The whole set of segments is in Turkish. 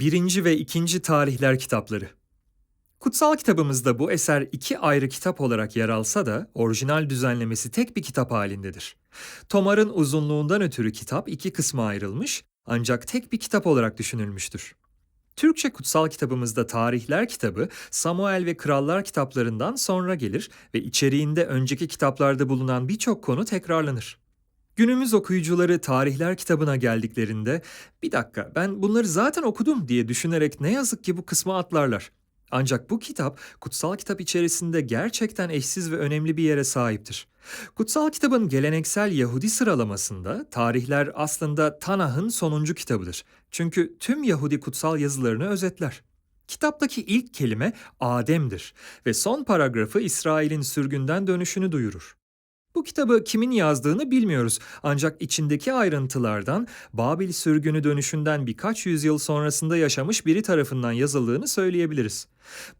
1. ve 2. Tarihler kitapları. Kutsal kitabımızda bu eser iki ayrı kitap olarak yer alsa da orijinal düzenlemesi tek bir kitap halindedir. Tomar'ın uzunluğundan ötürü kitap iki kısma ayrılmış ancak tek bir kitap olarak düşünülmüştür. Türkçe kutsal kitabımızda Tarihler kitabı Samuel ve Krallar kitaplarından sonra gelir ve içeriğinde önceki kitaplarda bulunan birçok konu tekrarlanır. Günümüz okuyucuları tarihler kitabına geldiklerinde bir dakika ben bunları zaten okudum diye düşünerek ne yazık ki bu kısmı atlarlar. Ancak bu kitap kutsal kitap içerisinde gerçekten eşsiz ve önemli bir yere sahiptir. Kutsal kitabın geleneksel Yahudi sıralamasında tarihler aslında Tanah'ın sonuncu kitabıdır. Çünkü tüm Yahudi kutsal yazılarını özetler. Kitaptaki ilk kelime Adem'dir ve son paragrafı İsrail'in sürgünden dönüşünü duyurur. Bu kitabı kimin yazdığını bilmiyoruz ancak içindeki ayrıntılardan Babil sürgünü dönüşünden birkaç yüzyıl sonrasında yaşamış biri tarafından yazıldığını söyleyebiliriz.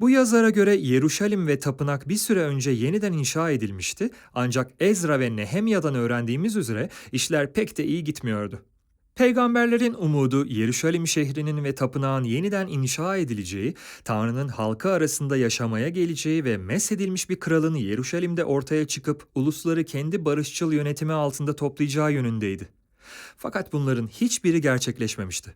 Bu yazara göre Yeruşalim ve tapınak bir süre önce yeniden inşa edilmişti ancak Ezra ve Nehemya'dan öğrendiğimiz üzere işler pek de iyi gitmiyordu. Peygamberlerin umudu Yeruşalim şehrinin ve tapınağın yeniden inşa edileceği, Tanrı'nın halkı arasında yaşamaya geleceği ve mesedilmiş bir kralın Yeruşalim'de ortaya çıkıp ulusları kendi barışçıl yönetimi altında toplayacağı yönündeydi. Fakat bunların hiçbiri gerçekleşmemişti.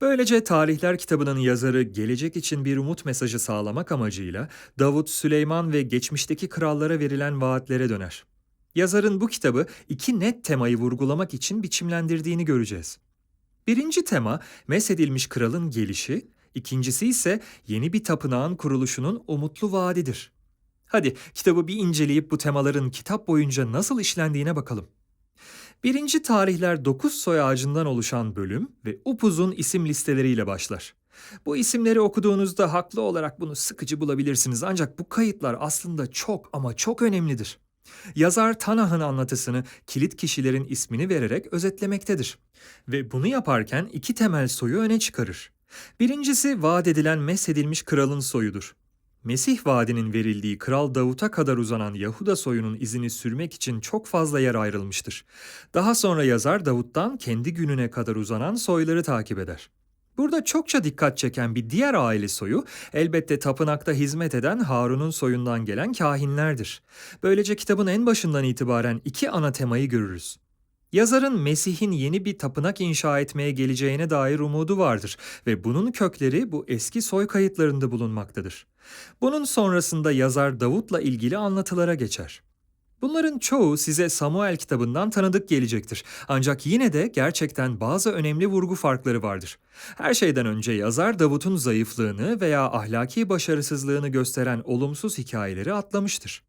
Böylece Tarihler kitabının yazarı gelecek için bir umut mesajı sağlamak amacıyla Davut, Süleyman ve geçmişteki krallara verilen vaatlere döner. Yazarın bu kitabı iki net temayı vurgulamak için biçimlendirdiğini göreceğiz. Birinci tema mesedilmiş kralın gelişi, ikincisi ise yeni bir tapınağın kuruluşunun umutlu vaadidir. Hadi kitabı bir inceleyip bu temaların kitap boyunca nasıl işlendiğine bakalım. Birinci tarihler 9 soy ağacından oluşan bölüm ve upuzun isim listeleriyle başlar. Bu isimleri okuduğunuzda haklı olarak bunu sıkıcı bulabilirsiniz ancak bu kayıtlar aslında çok ama çok önemlidir. Yazar Tanah'ın anlatısını kilit kişilerin ismini vererek özetlemektedir. Ve bunu yaparken iki temel soyu öne çıkarır. Birincisi vaat edilen mesedilmiş kralın soyudur. Mesih vaadinin verildiği Kral Davut'a kadar uzanan Yahuda soyunun izini sürmek için çok fazla yer ayrılmıştır. Daha sonra yazar Davut'tan kendi gününe kadar uzanan soyları takip eder. Burada çokça dikkat çeken bir diğer aile soyu elbette tapınakta hizmet eden Harun'un soyundan gelen kahinlerdir. Böylece kitabın en başından itibaren iki ana temayı görürüz. Yazarın Mesih'in yeni bir tapınak inşa etmeye geleceğine dair umudu vardır ve bunun kökleri bu eski soy kayıtlarında bulunmaktadır. Bunun sonrasında yazar Davut'la ilgili anlatılara geçer. Bunların çoğu size Samuel kitabından tanıdık gelecektir. Ancak yine de gerçekten bazı önemli vurgu farkları vardır. Her şeyden önce yazar Davut'un zayıflığını veya ahlaki başarısızlığını gösteren olumsuz hikayeleri atlamıştır.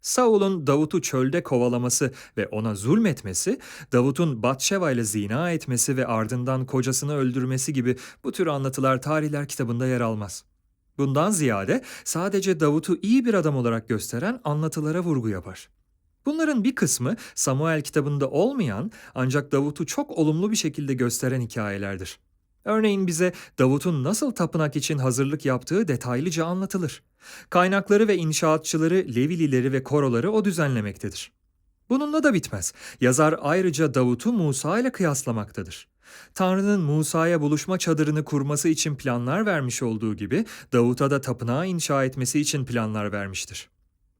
Saul'un Davut'u çölde kovalaması ve ona zulmetmesi, Davut'un Batşeva ile zina etmesi ve ardından kocasını öldürmesi gibi bu tür anlatılar tarihler kitabında yer almaz. Bundan ziyade sadece Davut'u iyi bir adam olarak gösteren anlatılara vurgu yapar. Bunların bir kısmı Samuel kitabında olmayan ancak Davut'u çok olumlu bir şekilde gösteren hikayelerdir. Örneğin bize Davut'un nasıl tapınak için hazırlık yaptığı detaylıca anlatılır. Kaynakları ve inşaatçıları, Levilileri ve koroları o düzenlemektedir. Bununla da bitmez. Yazar ayrıca Davut'u Musa ile kıyaslamaktadır. Tanrı'nın Musa'ya buluşma çadırını kurması için planlar vermiş olduğu gibi Davut'a da tapınağı inşa etmesi için planlar vermiştir.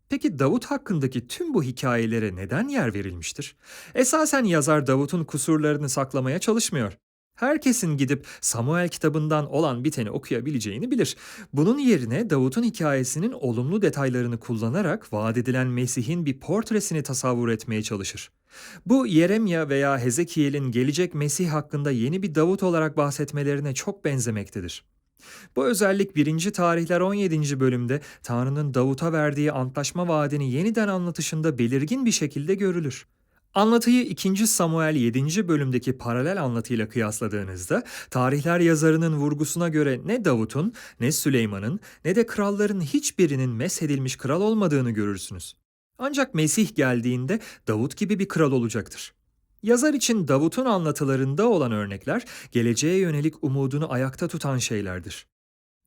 Peki Davut hakkındaki tüm bu hikayelere neden yer verilmiştir? Esasen yazar Davut'un kusurlarını saklamaya çalışmıyor. Herkesin gidip Samuel kitabından olan biteni okuyabileceğini bilir. Bunun yerine Davut'un hikayesinin olumlu detaylarını kullanarak vaat edilen Mesih'in bir portresini tasavvur etmeye çalışır. Bu Yeremya veya Hezekiel'in gelecek Mesih hakkında yeni bir Davut olarak bahsetmelerine çok benzemektedir. Bu özellik 1. Tarihler 17. bölümde Tanrı'nın Davut'a verdiği antlaşma vaadini yeniden anlatışında belirgin bir şekilde görülür. Anlatıyı 2. Samuel 7. bölümdeki paralel anlatıyla kıyasladığınızda tarihler yazarının vurgusuna göre ne Davut'un, ne Süleyman'ın, ne de kralların hiçbirinin meshedilmiş kral olmadığını görürsünüz. Ancak Mesih geldiğinde Davut gibi bir kral olacaktır. Yazar için Davut'un anlatılarında olan örnekler geleceğe yönelik umudunu ayakta tutan şeylerdir.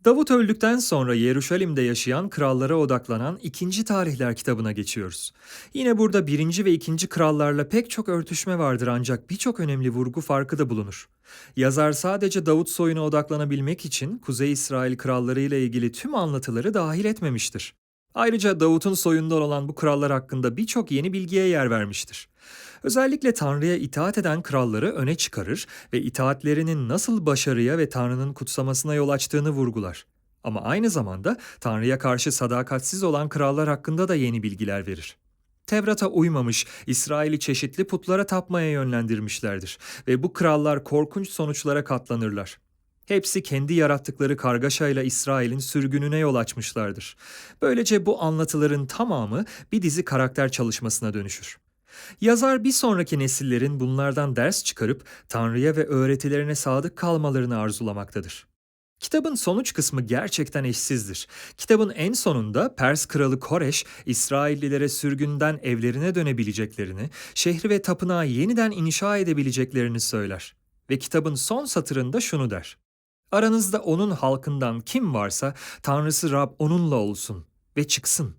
Davut öldükten sonra Yeruşalim'de yaşayan krallara odaklanan 2. Tarihler kitabına geçiyoruz. Yine burada 1. ve 2. krallarla pek çok örtüşme vardır ancak birçok önemli vurgu farkı da bulunur. Yazar sadece Davut soyuna odaklanabilmek için Kuzey İsrail kralları ile ilgili tüm anlatıları dahil etmemiştir. Ayrıca Davut'un soyundan olan bu krallar hakkında birçok yeni bilgiye yer vermiştir. Özellikle Tanrı'ya itaat eden kralları öne çıkarır ve itaatlerinin nasıl başarıya ve Tanrı'nın kutsamasına yol açtığını vurgular. Ama aynı zamanda Tanrı'ya karşı sadakatsiz olan krallar hakkında da yeni bilgiler verir. Tevrat'a uymamış, İsrail'i çeşitli putlara tapmaya yönlendirmişlerdir ve bu krallar korkunç sonuçlara katlanırlar. Hepsi kendi yarattıkları kargaşayla İsrail'in sürgününe yol açmışlardır. Böylece bu anlatıların tamamı bir dizi karakter çalışmasına dönüşür. Yazar bir sonraki nesillerin bunlardan ders çıkarıp Tanrı'ya ve öğretilerine sadık kalmalarını arzulamaktadır. Kitabın sonuç kısmı gerçekten eşsizdir. Kitabın en sonunda Pers kralı Koreş, İsraillilere sürgünden evlerine dönebileceklerini, şehri ve tapınağı yeniden inşa edebileceklerini söyler. Ve kitabın son satırında şunu der. Aranızda onun halkından kim varsa Tanrısı Rab onunla olsun ve çıksın.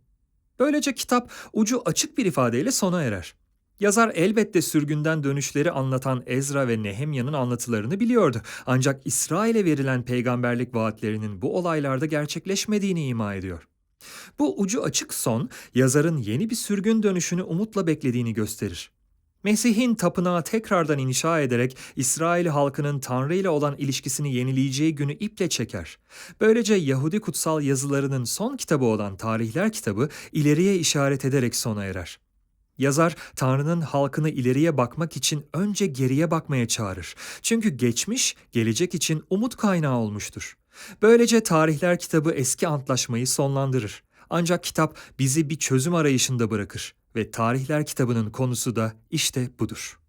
Böylece kitap ucu açık bir ifadeyle sona erer. Yazar elbette sürgünden dönüşleri anlatan Ezra ve Nehemya'nın anlatılarını biliyordu. Ancak İsrail'e verilen peygamberlik vaatlerinin bu olaylarda gerçekleşmediğini ima ediyor. Bu ucu açık son, yazarın yeni bir sürgün dönüşünü umutla beklediğini gösterir. Mesih'in tapınağı tekrardan inşa ederek İsrail halkının Tanrı ile olan ilişkisini yenileyeceği günü iple çeker. Böylece Yahudi kutsal yazılarının son kitabı olan Tarihler kitabı ileriye işaret ederek sona erer. Yazar Tanrı'nın halkını ileriye bakmak için önce geriye bakmaya çağırır. Çünkü geçmiş gelecek için umut kaynağı olmuştur. Böylece Tarihler kitabı eski antlaşmayı sonlandırır. Ancak kitap bizi bir çözüm arayışında bırakır ve Tarihler kitabının konusu da işte budur.